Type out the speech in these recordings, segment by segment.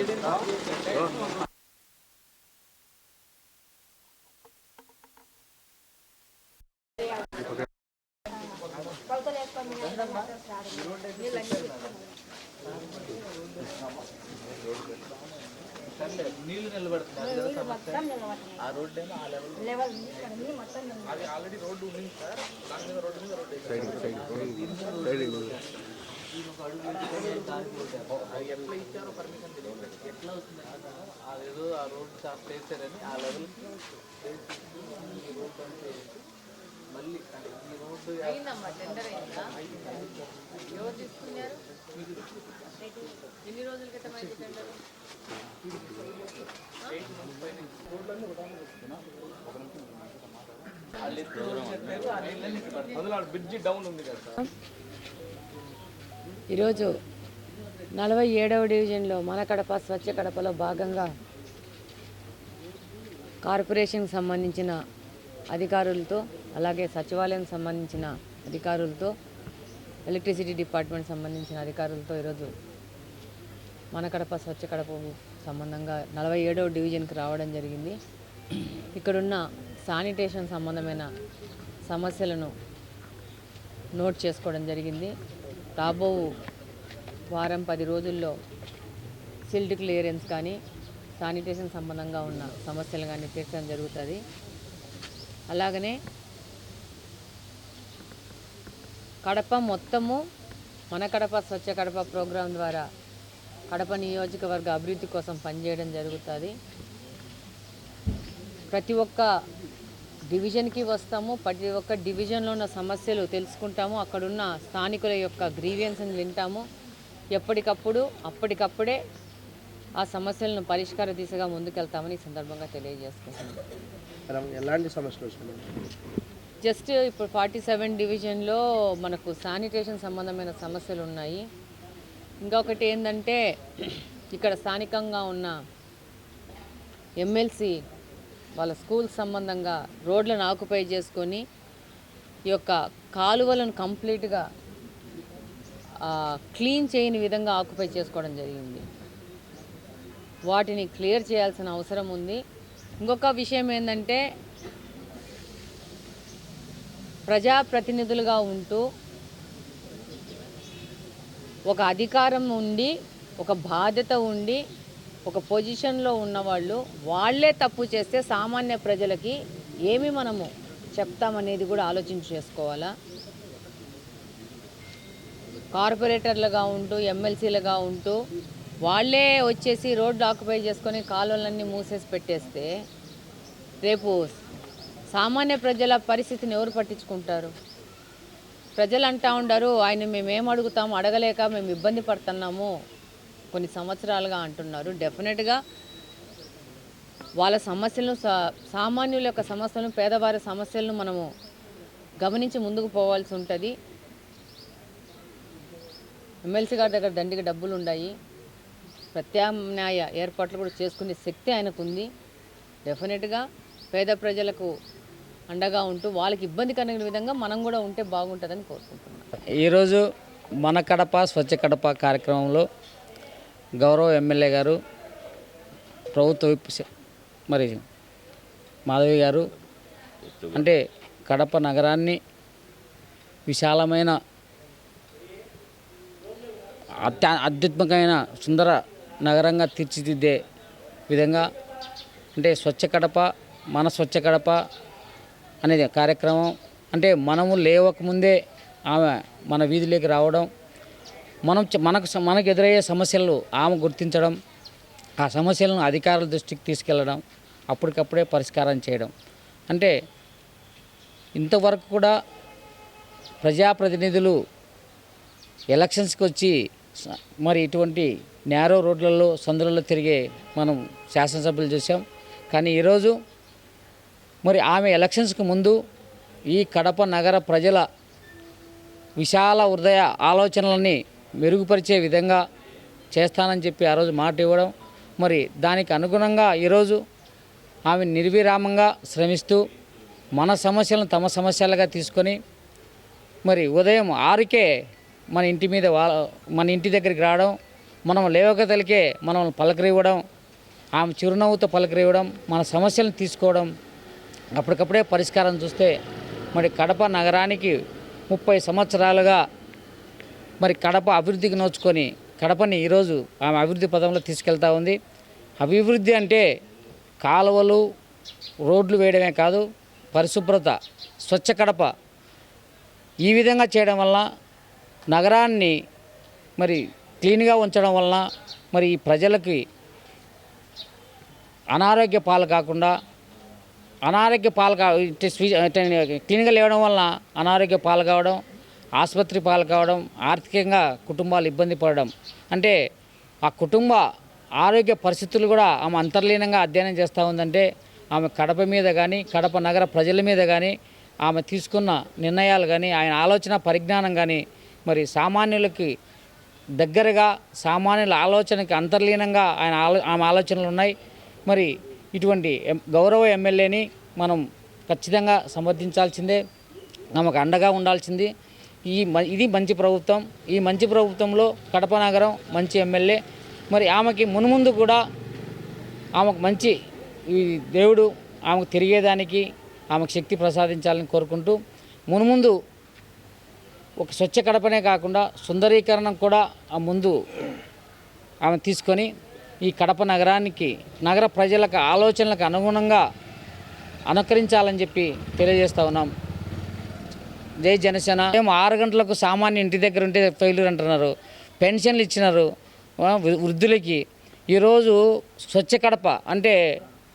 ఏదైనా నీళ్ళు నిలబడుతున్నారు ఆ రోడ్డు ఏమో ఆ లెవెల్ అది ఆల్రెడీ రోడ్డు ఉంది సార్. దాని మీద రోడ్డు మీద రోడ్డు ఎట్లా ఇచ్చారో పర్మిషన్ తెలియదు. ఎట్లా వస్తుంది అదేదో ఆ చేశారని ఆ లెవెల్ అంతా వేసి మళ్ళీ ఈ రోడ్డు అయిందమ్మా టెండర్ అయిందా? ఎవరు తీసుకున్నారు? ఎన్ని రోజుల క్రితం టెండర్? ఈరోజు నలభై ఏడవ డివిజన్లో మన కడప స్వచ్ఛ కడపలో భాగంగా కార్పొరేషన్కి సంబంధించిన అధికారులతో అలాగే సచివాలయం సంబంధించిన అధికారులతో ఎలక్ట్రిసిటీ డిపార్ట్మెంట్ సంబంధించిన అధికారులతో ఈరోజు మన కడప స్వచ్ఛ కడప సంబంధంగా నలభై ఏడవ డివిజన్కి రావడం జరిగింది. ఇక్కడున్న శానిటేషన్ సంబంధమైన సమస్యలను నోట్ చేసుకోవడం జరిగింది. రాబో వారం పది రోజుల్లో సిల్ట్ క్లియరెన్స్ కానీ శానిటేషన్ సంబంధంగా ఉన్న సమస్యలు కానీ తీర్చడం జరుగుతుంది. అలాగనే కడప మొత్తము మన కడప స్వచ్ఛ కడప ప్రోగ్రాం ద్వారా కడప నియోజకవర్గ అభివృద్ధి కోసం పనిచేయడం జరుగుతుంది. ప్రతి ఒక్క డివిజన్కి వస్తాము ప్రతి ఒక్క డివిజన్లో ఉన్న సమస్యలు తెలుసుకుంటాము అక్కడున్న స్థానికుల యొక్క గ్రీవియన్స్ని వింటాము. ఎప్పటికప్పుడు అప్పటికప్పుడే ఆ సమస్యలను పరిష్కార దిశగా ముందుకెళ్తామని ఈ సందర్భంగా తెలియజేసుకుంటున్నాను. ఎలాంటి సమస్యలు వచ్చినాయి జస్ట్ ఇప్పుడు ఫార్టీ సెవెన్ డివిజన్లో మనకు శానిటేషన్ సంబంధమైన సమస్యలు ఉన్నాయి. ఇంకొకటి ఏంటంటే ఇక్కడ స్థానికంగా ఉన్న ఎమ్మెల్సీ వాళ్ళ స్కూల్ సంబంధంగా రోడ్లను ఆక్యుపై చేసుకొని ఈ యొక్క కాలువలను కంప్లీట్గా క్లీన్ చేయని విధంగా ఆక్యుపై చేసుకోవడం జరిగింది. వాటిని క్లియర్ చేయాల్సిన అవసరం ఉంది. ఇంకొక విషయం ఏంటంటే ప్రజాప్రతినిధులుగా ఉంటూ ఒక అధికారం ఉండి ఒక బాధ్యత ఉండి ఒక పొజిషన్లో ఉన్నవాళ్ళు వాళ్ళే తప్పు చేస్తే సామాన్య ప్రజలకి ఏమి మనము చెప్తామనేది కూడా ఆలోచించి చేసుకోవాలా? కార్పొరేటర్లుగా ఉంటూ ఎమ్మెల్సీలుగా ఉంటూ వాళ్ళే వచ్చేసి రోడ్డు ఆక్యుపై చేసుకొని కాలువలన్నీ మూసేసి పెట్టేస్తే రేపు సామాన్య ప్రజల పరిస్థితిని ఎవరు పట్టించుకుంటారు? ప్రజలు అంటా ఉండారు ఆయన మేమేం అడుగుతాము అడగలేక మేము ఇబ్బంది పడుతున్నాము కొన్ని సంవత్సరాలుగా అంటున్నారు. డెఫినెట్గా వాళ్ళ సమస్యలను సా- సామాన్యుల యొక్క సమస్యలను పేదవారి సమస్యలను మనము గమనించి ముందుకు పోవాల్సి ఉంటుంది. ఎమ్మెల్సీ గారి దగ్గర దండిగా డబ్బులు ఉన్నాయి ప్రత్యామ్నాయ ఏర్పాట్లు కూడా చేసుకునే శక్తి ఆయనకుంది. డెఫినెట్గా పేద ప్రజలకు అండగా ఉంటూ వాళ్ళకి ఇబ్బంది కలిగిన విధంగా మనం కూడా ఉంటే బాగుంటుందని కోరుకుంటున్నాను. ఈరోజు మన కడప స్వచ్ఛ కడప కార్యక్రమంలో గౌరవ ఎమ్మెల్యే గారు ప్రభుత్వ విప్ మరి మాధవి గారు అంటే కడప నగరాన్ని విశాలమైన అత్య అత్యుత్మకమైన సుందర నగరంగా తీర్చిదిద్దే విధంగా అంటే స్వచ్ఛ కడప మన స్వచ్ఛ కడప అనేది కార్యక్రమం. అంటే మనము లేవకముందే ఆమె మన వీధిలోకి రావడం మనం మనకు మనకు ఎదురయ్యే సమస్యలు ఆమె గుర్తించడం ఆ సమస్యలను అధికారుల దృష్టికి తీసుకెళ్ళడం అప్పటికప్పుడే పరిష్కారం చేయడం. అంటే ఇంతవరకు కూడా ప్రజాప్రతినిధులు ఎలక్షన్స్కి వచ్చి మరి ఇటువంటి నేరో రోడ్లలో సందులలో తిరిగే మనం శాసనసభ్యులు చూసాం. కానీ ఈరోజు మరి ఆమె ఎలక్షన్స్కి ముందు ఈ కడప నగర ప్రజల విశాల హృదయ ఆలోచనలని మెరుగుపరిచే విధంగా చేస్తానని చెప్పి ఆ రోజు మాట ఇవ్వడం. మరి దానికి అనుగుణంగా ఈరోజు ఆమె నిర్విరామంగా శ్రమిస్తూ మన సమస్యలను తమ సమస్యలుగా తీసుకొని మరి ఉదయం ఆరుకే మన ఇంటి మీద వా మన ఇంటి దగ్గరికి రావడం మనం లేవకతలకే మనం పలకరివ్వడం ఆమె చిరునవ్వుతో పలకరివ్వడం మన సమస్యలను తీసుకోవడం అప్పటికప్పుడే పరిష్కారం చూస్తే మరి కడప నగరానికి ముప్పై సంవత్సరాలుగా మరి కడప అభివృద్ధికి నోచుకొని కడపని ఈరోజు ఆమె అభివృద్ధి పదంలో తీసుకెళ్తా ఉంది. అభివృద్ధి అంటే కాలువలు రోడ్లు వేయడమే కాదు పరిశుభ్రత స్వచ్ఛ కడప. ఈ విధంగా చేయడం వల్ల నగరాన్ని మరి క్లీన్గా ఉంచడం వలన మరి ఈ ప్రజలకి అనారోగ్య పాలు కాకుండా అనారోగ్య పాలు కా ఇట్టే క్లీన్గా లేవడం వలన అనారోగ్య పాలు కావడం ఆసుపత్రి పాలు కావడం ఆర్థికంగా కుటుంబాలు ఇబ్బంది పడడం. అంటే ఆ కుటుంబ ఆరోగ్య పరిస్థితులు కూడా ఆమె అంతర్లీనంగా అధ్యయనం చేస్తూ ఉందంటే ఆమె కడప మీద కానీ కడప నగర ప్రజల మీద కానీ ఆమె తీసుకున్న నిర్ణయాలు కానీ ఆయన ఆలోచన పరిజ్ఞానం కానీ మరి సామాన్యులకి దగ్గరగా సామాన్యుల ఆలోచనకి అంతర్లీనంగా ఆయన ఆలో ఆమె ఆలోచనలు ఉన్నాయి. మరి ఇటువంటి ఎం- గౌరవ ఎమ్మెల్యేని మనం ఖచ్చితంగా సమర్థించాల్సిందే నమకు అండగా ఉండాల్సింది. ఈ మ- ఇది మంచి ప్రభుత్వం. ఈ మంచి ప్రభుత్వంలో కడప నగరం మంచి ఎమ్మెల్యే. మరి ఆమెకి మునుముందు కూడా ఆమెకు మంచి ఈ దేవుడు ఆమెకు తిరిగేదానికి ఆమెకు శక్తి ప్రసాదించాలని కోరుకుంటూ మునుముందు ఒక స్వచ్ఛ కడపనే కాకుండా సుందరీకరణం కూడా ఆ ముందు ఆమె తీసుకొని ఈ కడప నగరానికి నగర ప్రజలకు ఆలోచనలకు అనుగుణంగా అనుకరించాలని చెప్పి తెలియజేస్తా ఉన్నాం. జై జనసేన. మేము ఆరు గంటలకు సామాన్య ఇంటి దగ్గర ఉంటే ఫెయిల్యూర్ అంటున్నారు. పెన్షన్లు ఇచ్చినారు వృద్ధులకి. ఈరోజు స్వచ్ఛ కడప అంటే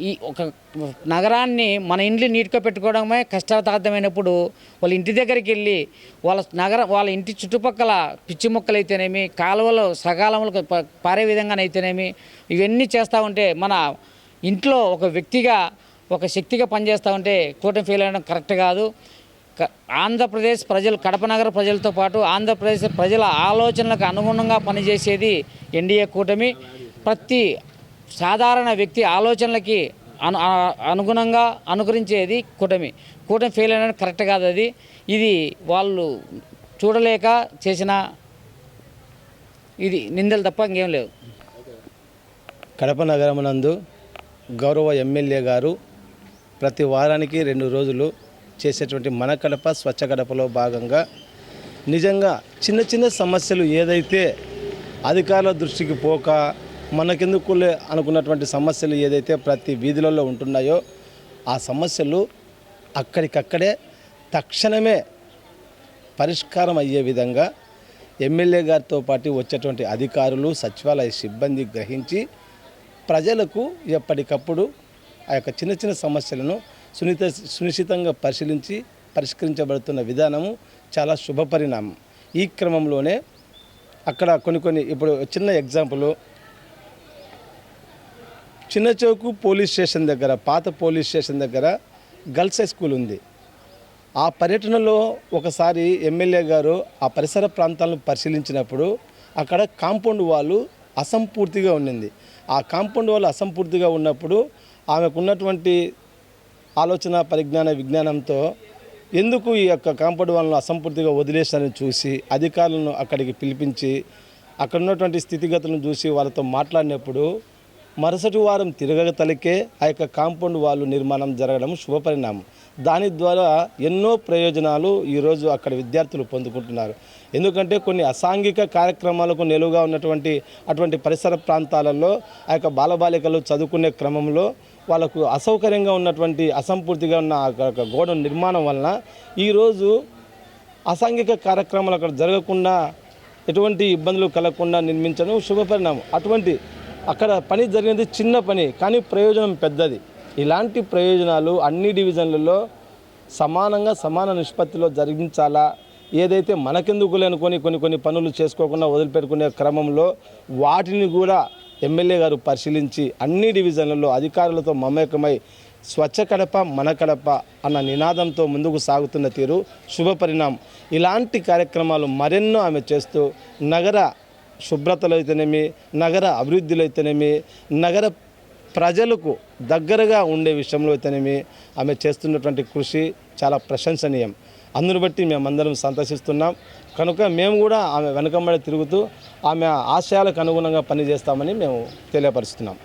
ఈ ఒక నగరాన్ని మన ఇండ్లు నీట్గా పెట్టుకోవడమే కష్టసాధ్యమైనప్పుడు వాళ్ళ ఇంటి దగ్గరికి వెళ్ళి వాళ్ళ నగర వాళ్ళ ఇంటి చుట్టుపక్కల పిచ్చి మొక్కలు అయితేనేమి కాలువలు సకాలంలో పారే విధంగానైతేనేమి ఇవన్నీ చేస్తూ ఉంటే మన ఇంట్లో ఒక వ్యక్తిగా ఒక శక్తిగా పనిచేస్తూ ఉంటే కూటమి ఫెయిల్ అవ్వడం కరెక్ట్ కాదు. క- ఆంధ్రప్రదేశ్ ప్రజలు కడప నగర ప్రజలతో పాటు ఆంధ్రప్రదేశ్ ప్రజల ఆలోచనలకు అనుగుణంగా పనిచేసేది ఎన్డీఏ కూటమి. ప్రతి సాధారణ వ్యక్తి ఆలోచనలకి అను అనుగుణంగా అనుకరించేది కూటమి. కూటమి ఫెయిల్ అయినా కరెక్ట్ కాదు అది. ఇది వాళ్ళు చూడలేక చేసిన ఇది నిందలు తప్ప ఇంకేం లేవు. కడప నగరమునందు గౌరవ ఎమ్మెల్యే గారు ప్రతి వారానికి రెండు రోజులు చేసేటువంటి మన కడప స్వచ్ఛ కడపలో భాగంగా నిజంగా చిన్న చిన్న సమస్యలు ఏదైతే అధికారుల దృష్టికి పోక మనకెందుకు అనుకున్నటువంటి సమస్యలు ఏదైతే ప్రతి వీధులలో ఉంటున్నాయో ఆ సమస్యలు అక్కడికక్కడే తక్షణమే పరిష్కారం అయ్యే విధంగా ఎమ్మెల్యే గారితో పాటు వచ్చేటువంటి అధికారులు సచివాలయ సిబ్బంది గ్రహించి ప్రజలకు ఎప్పటికప్పుడు ఆ యొక్క చిన్న చిన్న సమస్యలను సున్నిత సునిశ్చితంగా పరిశీలించి పరిష్కరించబడుతున్న విధానము చాలా శుభ పరిణామం ఈ క్రమంలోనే అక్కడ కొన్ని కొన్ని ఇప్పుడు చిన్న ఎగ్జాంపుల్ చిన్న చౌకు పోలీస్ స్టేషన్ దగ్గర పాత పోలీస్ స్టేషన్ దగ్గర గర్ల్స్ హై స్కూల్ ఉంది. ఆ పర్యటనలో ఒకసారి ఎమ్మెల్యే గారు ఆ పరిసర ప్రాంతాలను పరిశీలించినప్పుడు అక్కడ కాంపౌండ్ వాళ్ళు అసంపూర్తిగా ఉండింది. ఆ కాంపౌండ్ వాళ్ళు అసంపూర్తిగా ఉన్నప్పుడు ఆమెకున్నటువంటి ఆలోచన పరిజ్ఞాన విజ్ఞానంతో ఎందుకు ఈ యొక్క కాంపౌండ్ వాళ్ళను అసంపూర్తిగా వదిలేశారని చూసి అధికారులను అక్కడికి పిలిపించి అక్కడ ఉన్నటువంటి స్థితిగతులను చూసి వాళ్ళతో మాట్లాడినప్పుడు మరుసటి వారం తిరగక తలకే ఆ యొక్క కాంపౌండ్ వాళ్ళు నిర్మాణం జరగడం శుభపరిణామం. దాని ద్వారా ఎన్నో ప్రయోజనాలు ఈరోజు అక్కడ విద్యార్థులు పొందుకుంటున్నారు. ఎందుకంటే కొన్ని అసాంఘిక కార్యక్రమాలకు నిలువుగా ఉన్నటువంటి అటువంటి పరిసర ప్రాంతాలలో ఆ యొక్క బాలబాలికలు చదువుకునే క్రమంలో వాళ్ళకు అసౌకర్యంగా ఉన్నటువంటి అసంపూర్తిగా ఉన్న ఆ యొక్క గోడ నిర్మాణం వలన ఈరోజు అసాంఘిక కార్యక్రమాలు అక్కడ జరగకుండా ఎటువంటి ఇబ్బందులు కలగకుండా నిర్మించడం శుభపరిణామం. అటువంటి అక్కడ పని జరిగినది చిన్న పని కానీ ప్రయోజనం పెద్దది. ఇలాంటి ప్రయోజనాలు అన్ని డివిజన్లలో సమానంగా సమాన నిష్పత్తిలో జరిగించాలా? ఏదైతే మనకెందుకు లేనుకొని కొన్ని కొన్ని పనులు చేసుకోకుండా వదిలిపెట్టుకునే క్రమంలో వాటిని కూడా ఎమ్మెల్యే గారు పరిశీలించి అన్ని డివిజన్లలో అధికారులతో మమేకమై స్వచ్ఛ కడప మన కడప అన్న నినాదంతో ముందుకు సాగుతున్న తీరు శుభపరిణామం. ఇలాంటి కార్యక్రమాలు మరెన్నో ఆమె చేస్తూ నగర శుభ్రతలో అయితేనేమి నగర అభివృద్ధిలో అయితేనేమి నగర ప్రజలకు దగ్గరగా ఉండే విషయంలో అయితేనేమి ఆమె చేస్తున్నటువంటి కృషి చాలా ప్రశంసనీయం. అందును బట్టి మేమందరం సంతోషిస్తున్నాం. కనుక మేము కూడా ఆమె వెనకబడి తిరుగుతూ ఆమె ఆశయాలకు అనుగుణంగా పనిచేస్తామని మేము తెలియపరుస్తున్నాం.